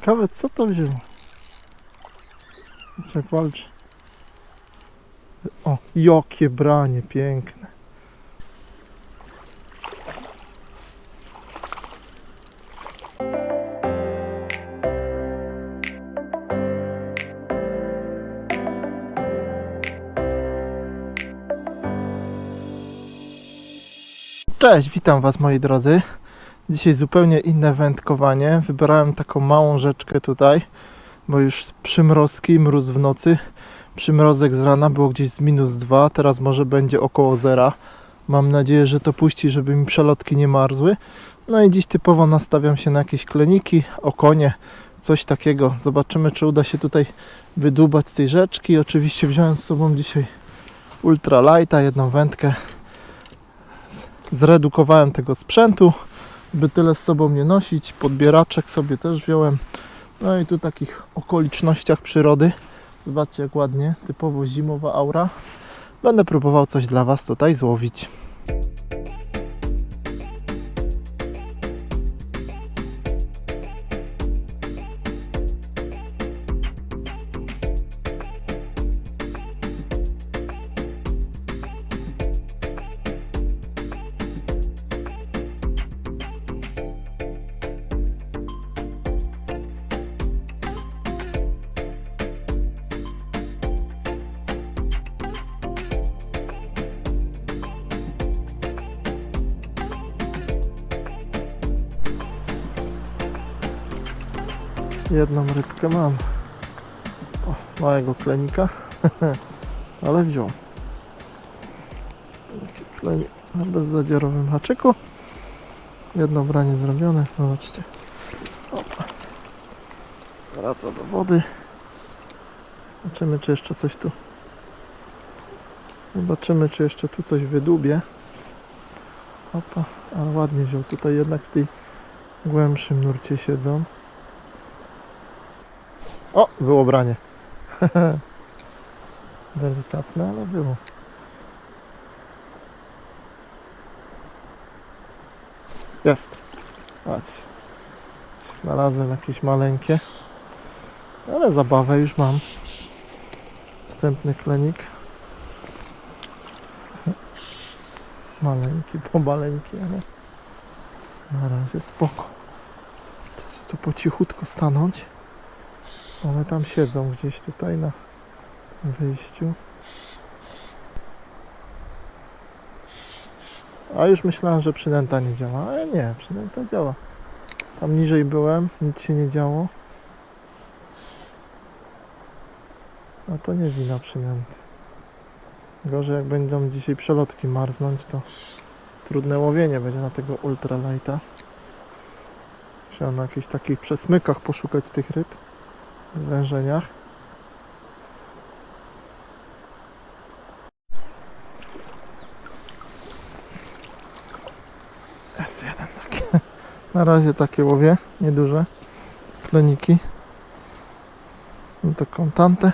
Ciekawe co to wzięło. Zobacz, jak walczy. O, jakie branie piękne. Cześć, witam Was moi drodzy. Dzisiaj zupełnie inne wędkowanie. Wybrałem taką małą rzeczkę tutaj, bo już przymrozki, mróz w nocy. Przymrozek z rana było gdzieś z minus 2, teraz może będzie około zera. Mam nadzieję, że to puści, żeby mi przelotki nie marzły. No i dziś typowo nastawiam się na jakieś kleniki, okonie, coś takiego. Zobaczymy, czy uda się tutaj wydubać z tej rzeczki. Oczywiście wziąłem z sobą dzisiaj ultralighta, jedną wędkę. Zredukowałem tego sprzętu, by tyle z sobą nie nosić. Podbieraczek sobie też wziąłem. No i tu takich okolicznościach przyrody. Zobaczcie jak ładnie, typowo zimowa aura. Będę próbował coś dla Was tutaj złowić. Jedną rybkę mam. O, małego klenika. Ale wziął. Taki klenik na bezzadziorowym haczyku. Jedno branie zrobione. Zobaczcie. Opa. Wraca do wody. Zobaczymy, czy jeszcze coś tu. Zobaczymy, czy jeszcze tu coś wydubie. Opa, ale ładnie wziął. Tutaj jednak w tej głębszym nurcie siedzą. O, było branie. Delikatne, ale było. Jest. Patrz. Znalazłem jakieś maleńkie. Ale zabawę już mam. Wstępny klenik. Maleńki, pomaleńki, ale na razie spoko. Trzeba tu po cichutku stanąć. One tam siedzą gdzieś tutaj na wyjściu. A już myślałem, że przynęta nie działa, ale nie, przynęta działa. Tam niżej byłem, nic się nie działo. A to nie wina przynęty. Gorzej jak będą dzisiaj przelotki marznąć, to trudne łowienie będzie na tego ultralighta. Trzeba na jakichś takich przesmykach poszukać tych ryb wężeniach. Jest jeden taki. Na razie takie łowie, nieduże. Kleniki. No to kontantę.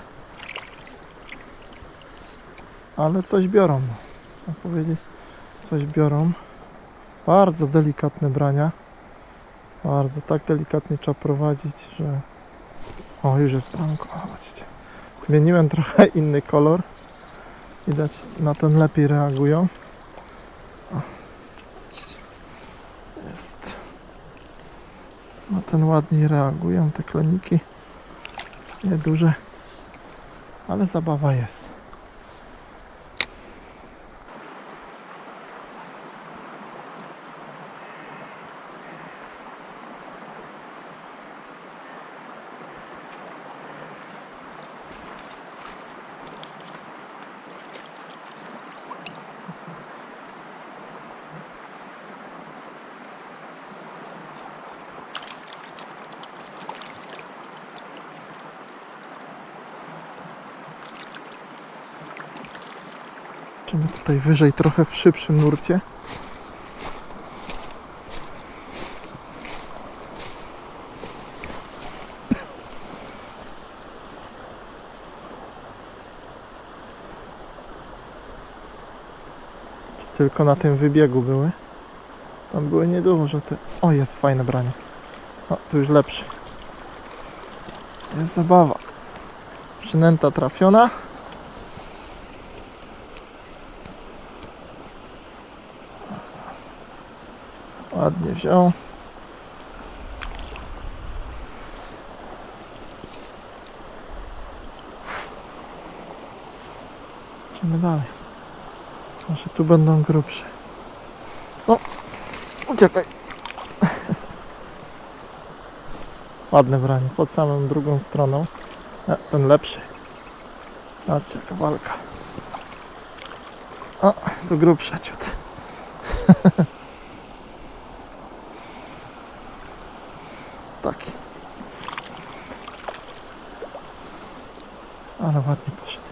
Ale coś biorą. Można powiedzieć, coś biorą. Bardzo delikatne brania. Bardzo tak delikatnie trzeba prowadzić, że o, już jest blanko, zobaczcie. Zmieniłem trochę inny kolor. Widać, na ten lepiej reagują. O. Jest. Na ten ładniej reagują te kleniki. Nieduże, ale zabawa jest. Zobaczymy tutaj wyżej, trochę w szybszym nurcie. Czy Tylko na tym wybiegu były. Tam były nieduże te... O, jest fajne branie. O, tu już lepszy. Jest zabawa. Przynęta trafiona. Ładnie wziął. Idziemy dalej. Może tu będą grubsze. No, uciekaj. Ładne branie, pod samą drugą stroną. E, ten lepszy. Patrzcie, jaka walka. O, tu grubsza ciut. Taki. Ale ładnie poszedł.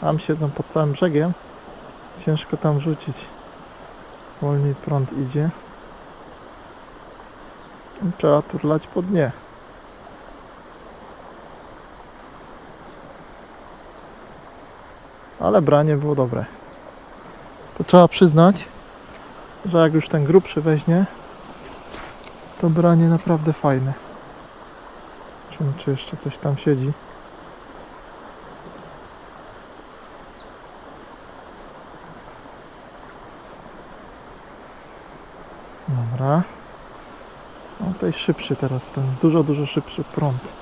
Tam siedzą pod całym brzegiem. Ciężko tam rzucić. Wolniej prąd idzie. Trzeba turlać po dnie. Ale branie było dobre. To trzeba przyznać, że jak już ten grubszy weźmie, to branie naprawdę fajne. Czy, czy jeszcze coś tam siedzi? Dobra. Szybszy teraz, ten dużo, dużo szybszy prąd.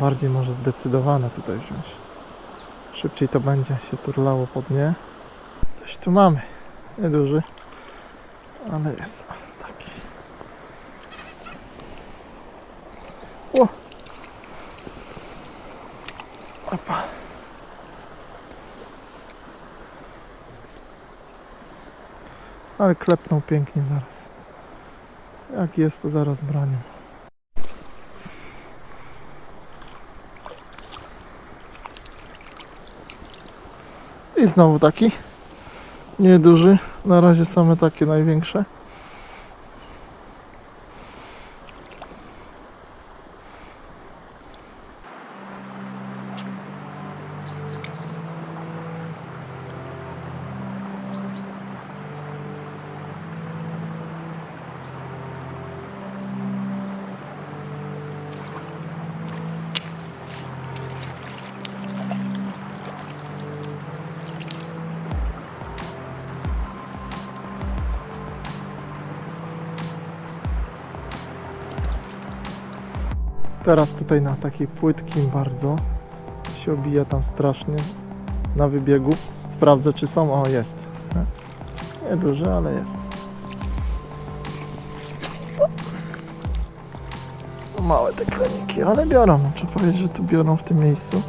Bardziej może zdecydowane tutaj wziąć. Szybciej to będzie się turlało pod nie. Coś tu mamy. Nieduży, ale jest taki. O! Opa. Ale klepnął pięknie zaraz. Jak jest, to zaraz braniem. I znowu taki. Nieduży. Na razie same takie największe. Teraz tutaj na takiej płytkim bardzo się obija tam strasznie na wybiegu. Sprawdzę czy są. O jest. Nie duże, ale jest. Małe te kleniki, ale biorą. Muszę powiedzieć, że tu biorą w tym miejscu.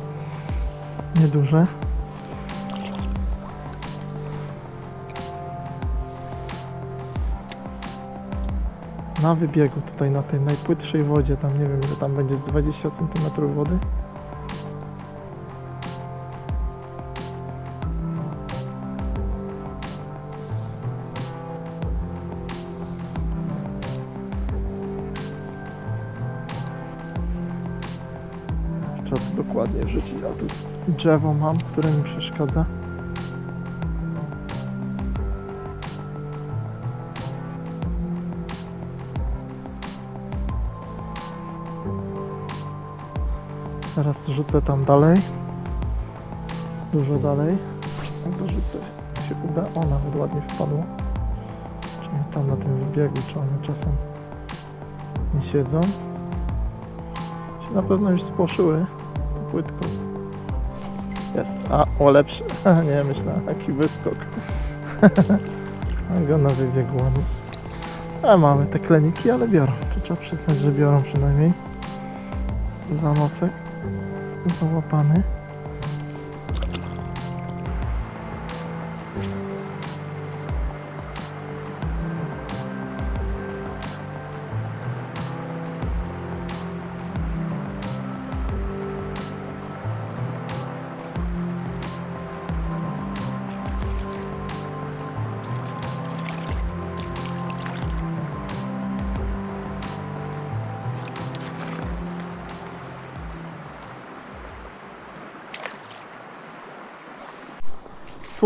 Nieduże. Na wybiegu, tutaj na tej najpłytszej wodzie, tam nie wiem, że tam będzie z 20 cm wody. Trzeba to dokładnie wrzucić, a tu drzewo mam, które mi przeszkadza. Teraz rzucę tam dalej. Dużo dalej. Dorzucę, jak się uda. O, nawet ładnie wpadło. Czy one tam na tym wybiegu, czy one czasem nie siedzą. Się na pewno już spłoszyły tą płytką. Jest. A, o lepszy. nie, myślałem, jaki wyskok. A go na ładnie. A mamy te kleniki, ale biorą. To trzeba przyznać, że biorą przynajmniej. Za nosek załapany.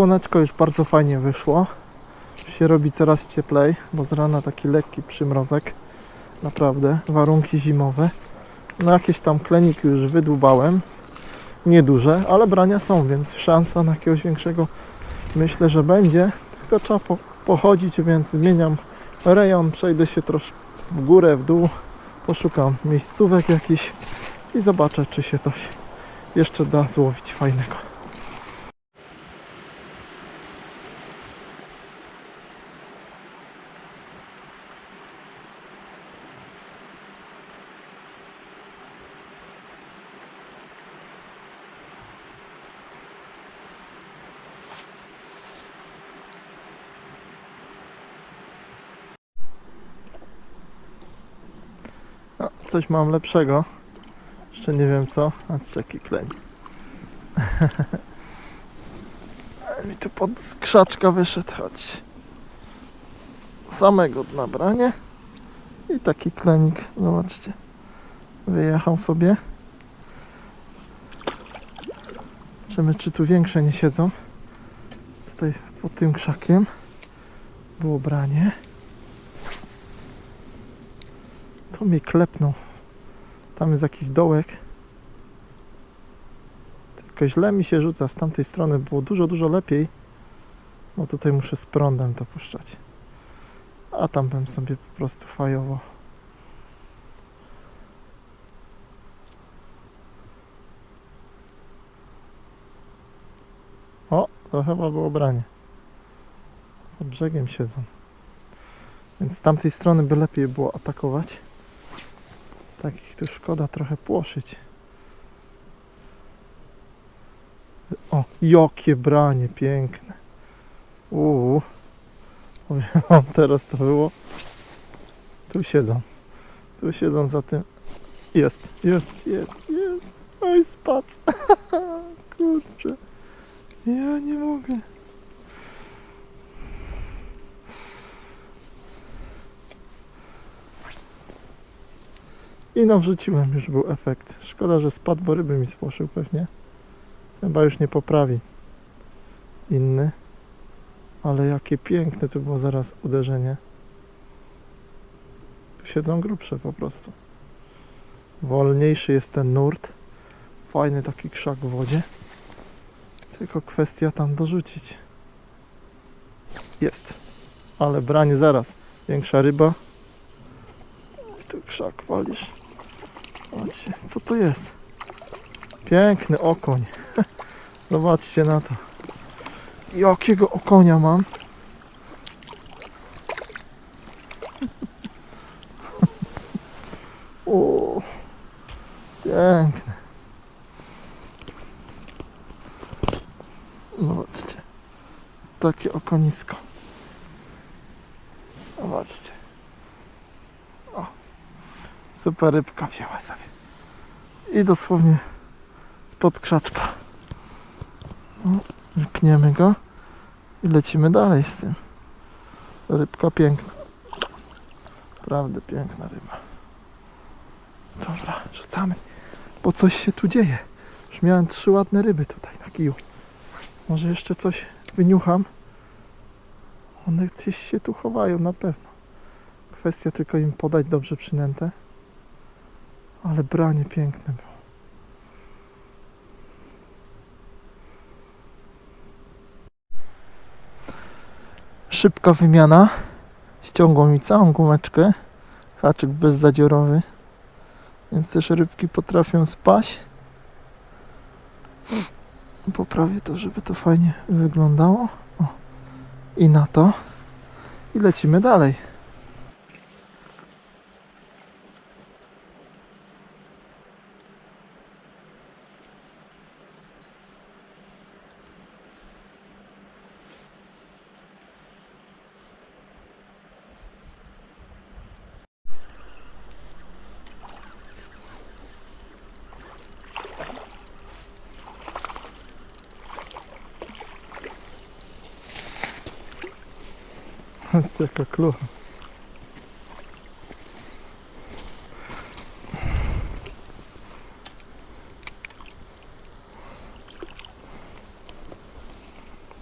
Słoneczko już bardzo fajnie wyszło. Już się robi coraz cieplej, bo z rana taki lekki przymrozek. Naprawdę, warunki zimowe. No jakieś tam kleniki już wydłubałem. Nieduże, ale brania są, więc szansa na jakiegoś większego myślę, że będzie. Tylko trzeba po, pochodzić, więc zmieniam rejon, przejdę się troszkę w górę, w dół, poszukam miejscówek jakichś i zobaczę, czy się coś jeszcze da złowić fajnego. A, coś mam lepszego. Jeszcze nie wiem co. A co jaki kleń. Mi tu pod krzaczka wyszedł, chodź. Samego dna branie. I taki klenik, zobaczcie. Wyjechał sobie. Zobaczymy, czy tu większe nie siedzą. Tutaj pod tym krzakiem było branie. To mnie klepnął. Tam jest jakiś dołek. Tylko źle mi się rzuca. Z tamtej strony było dużo, dużo lepiej. Bo tutaj muszę z prądem to puszczać. A tam bym sobie po prostu fajował. O, to chyba było branie. Pod brzegiem siedzą. Więc z tamtej strony by lepiej było atakować. Takich tu szkoda trochę płoszyć. O, jakie branie piękne. Uuu. Wam, teraz to było. Tu siedzą. Tu siedzą za tym. Jest, jest, jest, jest. Oj, spadł. Kurczę. Ja nie mogę. I no wrzuciłem, już był efekt. Szkoda, że spadł, bo ryby mi spłoszył pewnie. Chyba już nie poprawi inny. Ale jakie piękne to było zaraz uderzenie. Siedzą grubsze po prostu. Wolniejszy jest ten nurt. Fajny taki krzak w wodzie. Tylko kwestia tam dorzucić. Jest. Ale branie zaraz. Większa ryba. I tu krzak walisz. Zobaczcie, co to jest? Piękny okoń. Zobaczcie na to. Jakiego okonia mam? O, piękny. Zobaczcie. Takie okonisko. Zobaczcie. Super rybka wzięła sobie. I dosłownie spod krzaczka. O, Wykniemy go i lecimy dalej z tym. Rybka piękna. Naprawdę piękna ryba. Dobra, rzucamy. Bo coś się tu dzieje. Już miałem trzy ładne ryby tutaj na kiju. Może jeszcze coś wyniucham. One gdzieś się tu chowają na pewno. Kwestia tylko im podać dobrze przynętę. Ale branie piękne było. Szybka wymiana. Ściągło mi całą gumeczkę. Haczyk bezzadziorowy. Więc też rybki potrafią spać. Poprawię to, żeby to fajnie wyglądało. O. I na to. I lecimy dalej. Jaka klucha.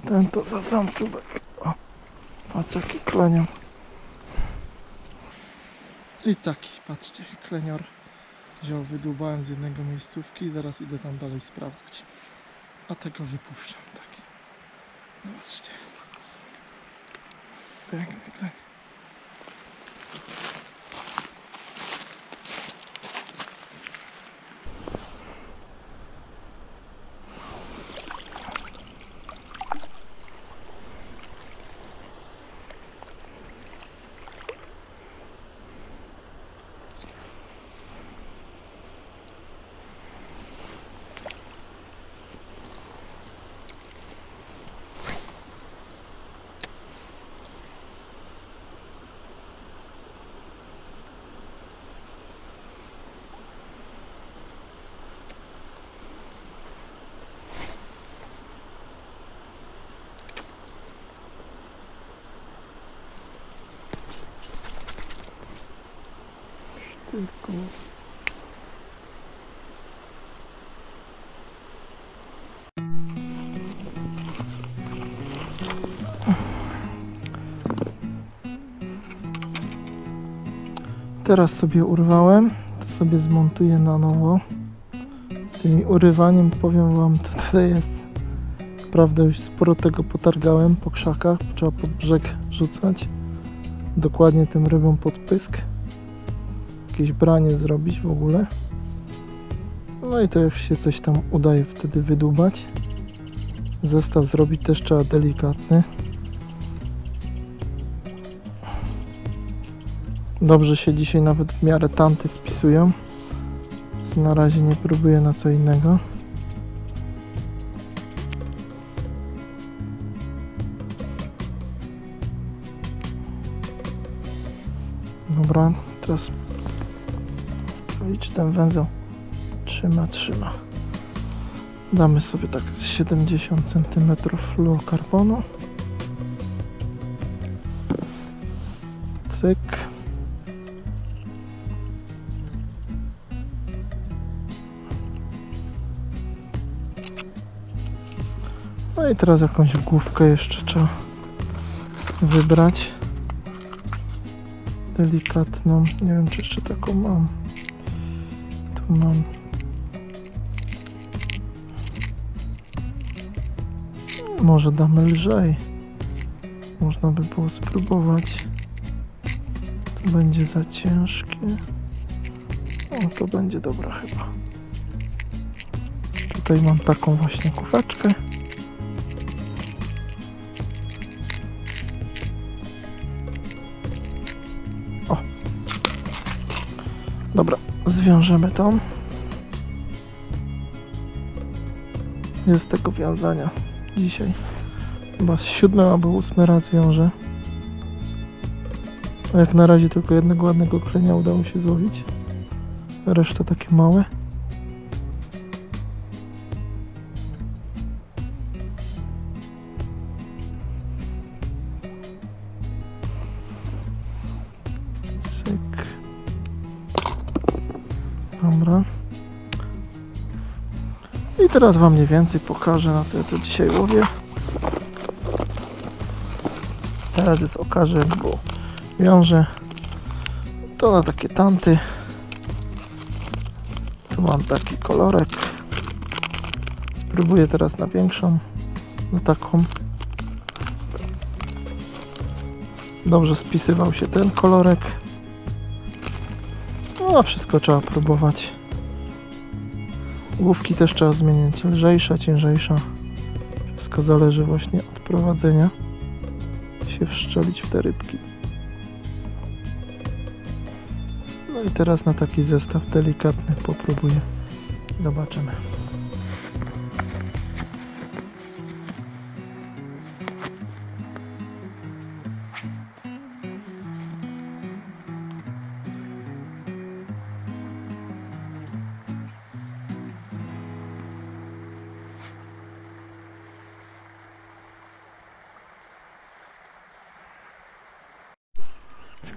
Ten to za sam czubek. O, patrz jaki klenior. I taki, patrzcie, klenior. Wziął, wydłubałem z jednego miejscówki i zaraz idę tam dalej sprawdzać. A tego wypuszczam, tak. Zobaczcie. Piękny kraj. Tylko... Teraz sobie urwałem, to sobie zmontuję na nowo. Z tymi urywaniem powiem wam, to tutaj jest. Prawda, już sporo tego potargałem po krzakach, trzeba pod brzeg rzucać. Dokładnie tym rybom pod pysk jakieś branie zrobić w ogóle. No i to jak się coś tam udaje wtedy wydłubać. Zestaw zrobić też trzeba delikatny. Dobrze się dzisiaj nawet w miarę tanty spisują. Więc na razie nie próbuję na co innego. Dobra, teraz czy ten węzeł trzyma, trzyma. Damy sobie tak z 70 cm fluokarbonu. Cyk. No i teraz jakąś główkę jeszcze trzeba wybrać. Delikatną. Nie wiem, czy jeszcze taką mam. Mam. Może damy lżej. Można by było spróbować. To będzie za ciężkie. O, to będzie dobra chyba. Tutaj mam taką właśnie kufeczkę. Zwiążemy to. Jest tego wiązania dzisiaj. Chyba z siódmy albo ósmy raz wiążę. A jak na razie tylko jednego ładnego klenia udało się złowić. Reszta takie małe. Dobra. I teraz Wam mniej więcej pokażę, na co ja to dzisiaj łowię. Teraz jest okaże, bo wiążę to na takie tanty. Tu mam taki kolorek. Spróbuję teraz na większą, na taką. Dobrze spisywał się ten kolorek. No, wszystko trzeba próbować. Główki też trzeba zmieniać. Lżejsza, ciężejsza. Wszystko zależy właśnie od prowadzenia. Się wszczelić w te rybki. No i teraz na taki zestaw delikatny popróbuję. Zobaczymy.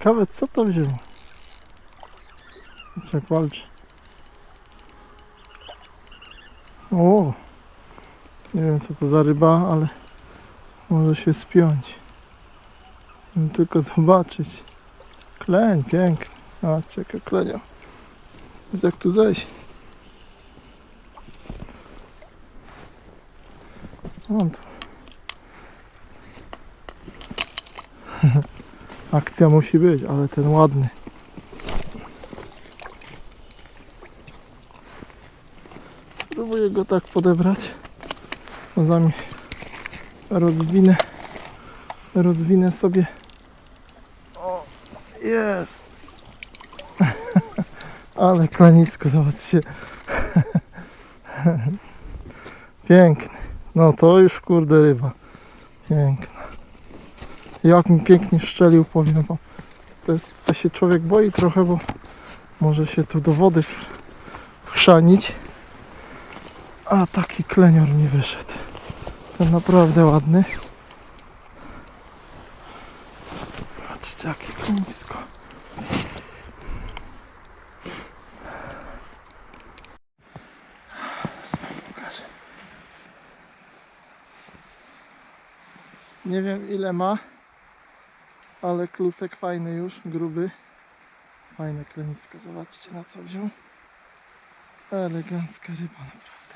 Ciekawe co to wzięło. Zobacz, Jak walczy. O! Nie wiem co to za ryba, ale może się spiąć. Chcę Tylko zobaczyć. Kleń, piękny. A, czekaj, klenia. Jest jak tu zejść? Mam tu. Akcja musi być, ale ten ładny. Spróbuję go tak podebrać. Pozami rozwinę. Rozwinę sobie. O, jest. Ale klanisko, zobaczcie. Piękny. No to już kurde ryba. Piękna. Jak mi pięknie szczelił, powiem wam. To, to się człowiek boi trochę, bo może się tu do wody wchrzanić. A taki klenior mi wyszedł. Ten naprawdę ładny. Patrzcie jakie klenisko. Pokażę. Nie wiem ile ma, ale klusek fajny już, gruby. Fajne klenisko, zobaczcie na co wziął. Elegancka ryba naprawdę.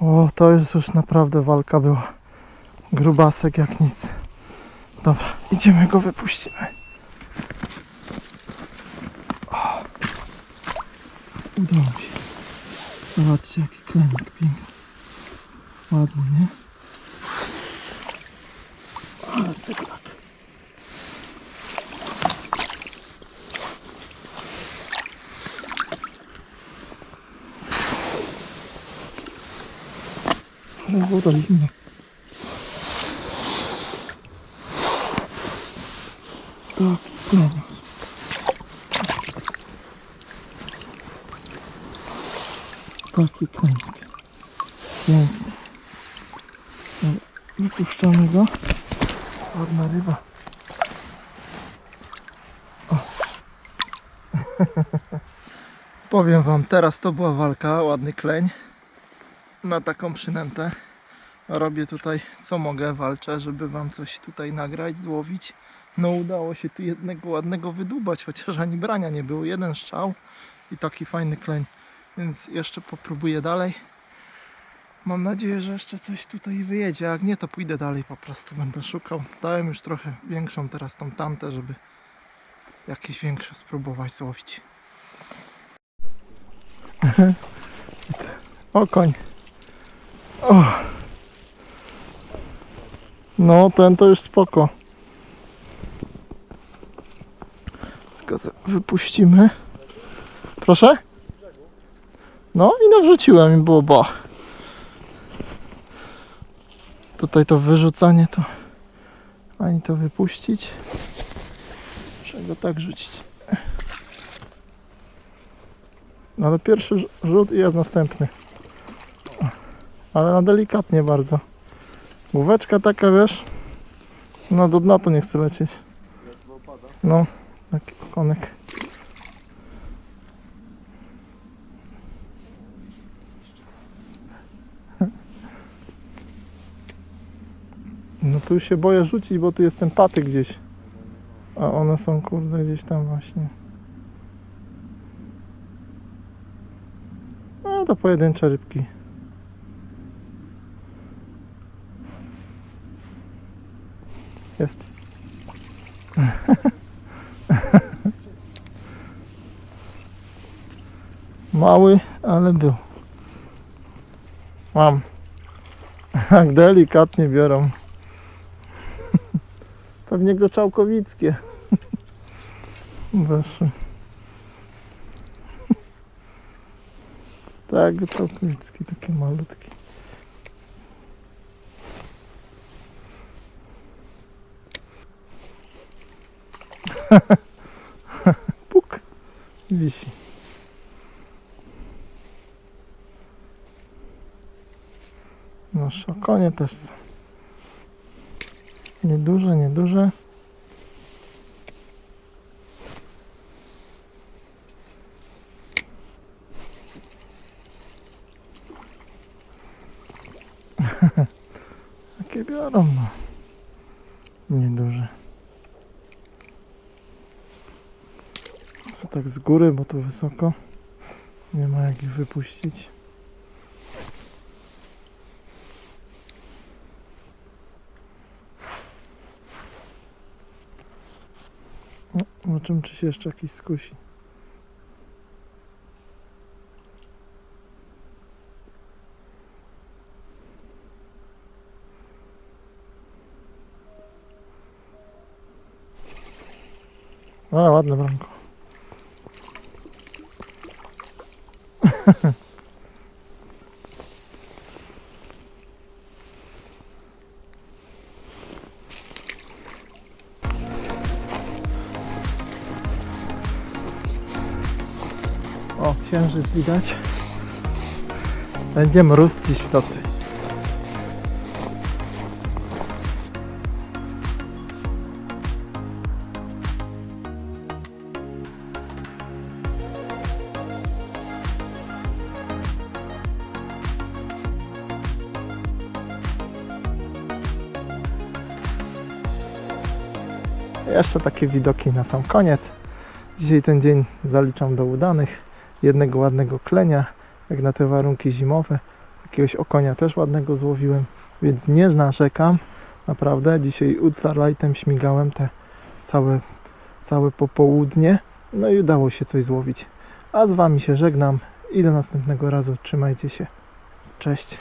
O, to jest już naprawdę walka była. Grubasek jak nic. Dobra, idziemy go wypuścimy. Udało się. Zobaczcie jaki klenik piękny. Ładny, nie? Ale woda zimna. Tak, prawo. Taki konik. Piękny. Wypuszczamy go. Ładna ryba. Powiem wam, teraz to była walka, ładny kleń. Na taką przynętę. Robię tutaj co mogę, walczę, żeby wam coś tutaj nagrać, złowić. No udało się tu jednego ładnego wydubać, chociaż ani brania nie było. Jeden strzał i taki fajny kleń. Więc jeszcze popróbuję dalej. Mam nadzieję, że jeszcze coś tutaj wyjedzie. Jak nie, to pójdę dalej, po prostu będę szukał. Dałem już trochę większą teraz tą tantę, żeby jakieś większe spróbować złowić. o koń. No, ten to już spoko. Se wypuścimy. Proszę? No i nawrzuciłem i było ba. Tutaj to wyrzucanie to ani to wypuścić. Muszę go tak rzucić. No ale pierwszy rz- rzut i jest następny. Ale na delikatnie bardzo. Główeczka taka, wiesz, no do dna to nie chce lecieć. No, taki okonek. No tu się boję rzucić, bo tu jest ten patyk gdzieś. A one są kurde gdzieś tam właśnie. No to pojedyncze rybki. Jest. Mały, ale był. Mam. Jak delikatnie biorą. Pewnie go czałkowickie. Weszły. Tak, go czałkowicki, taki malutki. Puk. Wisi. No, szokonie też są. Nieduże, nieduże. Jakie biorą, no. Nieduże. To tak z góry, bo tu wysoko. Nie ma jak ich wypuścić. No, zobaczymy, czy się jeszcze jakiś skusi. A, ładne bramko. O, księżyc widać. Będzie mróz dziś w nocy. Jeszcze takie widoki na sam koniec. Dzisiaj ten dzień zaliczam do udanych. Jednego ładnego klenia, jak na te warunki zimowe. Jakiegoś okonia też ładnego złowiłem, więc nie narzekam. Naprawdę, dzisiaj ultralightem śmigałem te całe, całe popołudnie. No i udało się coś złowić. A z Wami się żegnam i do następnego razu. Trzymajcie się. Cześć.